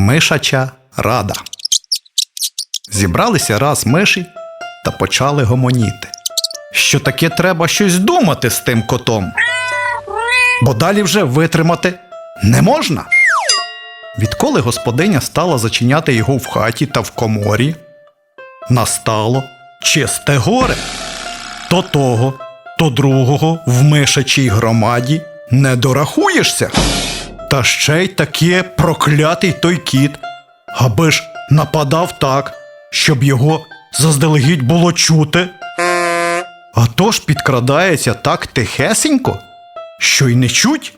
Мишача рада. Зібралися раз миші та почали гомоніти. Що таке треба щось думати з тим котом? Бо далі вже витримати не можна. Відколи господиня стала зачиняти його в хаті та в коморі, настало чисте горе. То того, то другого в мишачій громаді не дорахуєшся. Та ще й таке проклятий той кіт, аби ж нападав так, щоб його заздалегідь було чути. А то ж підкрадається так тихесенько, що й не чуть.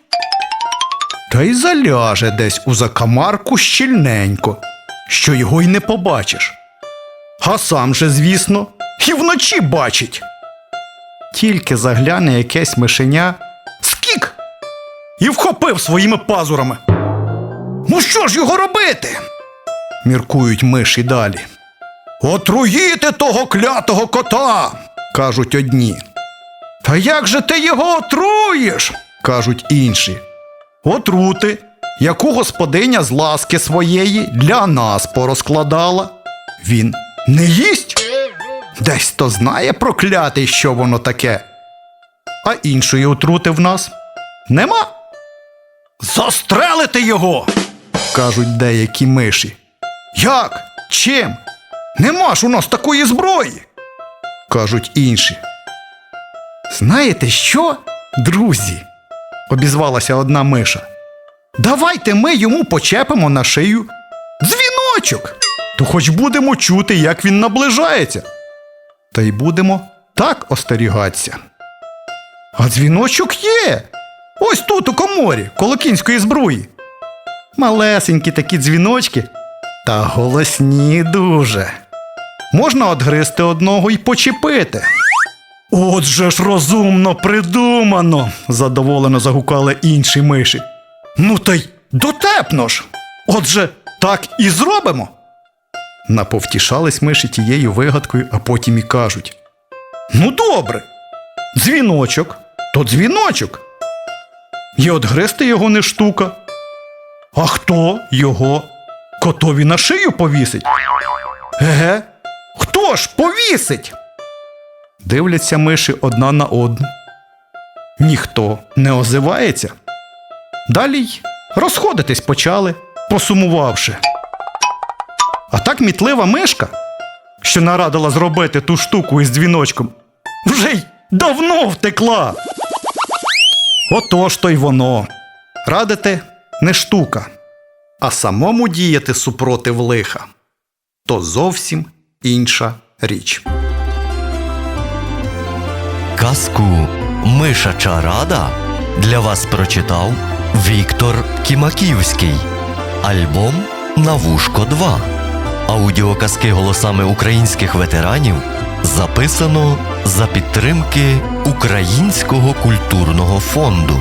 Та й заляже десь у закамарку щільненько, що його й не побачиш. А сам же, звісно, і вночі бачить. Тільки загляне якесь мишеня! І вхопив своїми пазурами. Ну що ж його робити? міркують миші далі. Отруїти того клятого кота, кажуть одні. Та як же ти його отруєш? кажуть інші. Отрути, яку господиня з ласки своєї для нас порозкладала. Він не їсть. Десь то знає проклятий, що воно таке. А іншої отрути в нас нема. Застрелити його, кажуть деякі миші. Як? Чим? Нема ж у нас такої зброї, кажуть інші. Знаєте що, друзі? обізвалася одна миша. Давайте ми йому почепимо на шию дзвіночок, то хоч будемо чути, як він наближається. Та й будемо так остерігатися. А дзвіночок є. Ось тут, у коморі, коло кінської збруї. Малесенькі такі дзвіночки, та голосні дуже. Можна одгризти одного і почепити. Отже ж розумно придумано, задоволено загукали інші миші. Ну та й дотепно ж. Отже, так і зробимо. Наповтішались миші тією вигадкою, а потім і кажуть: Ну, добре, дзвіночок, то дзвіночок. І одгризти його не штука. А хто його котові на шию повісить? Еге, хто ж повісить? Дивляться миші одна на одну. Ніхто не озивається. Далі й розходитись почали, посумувавши. А так мітлива мишка, що нарадила зробити ту штуку із дзвіночком, вже й давно втекла. Отож то й воно. Радити не штука, а самому діяти супротив лиха то зовсім інша річ. Казку Мишача рада для вас прочитав Віктор Кімаківський. Альбом На вушко 2. Аудіоказки голосами українських ветеранів записано за підтримки Українського культурного фонду.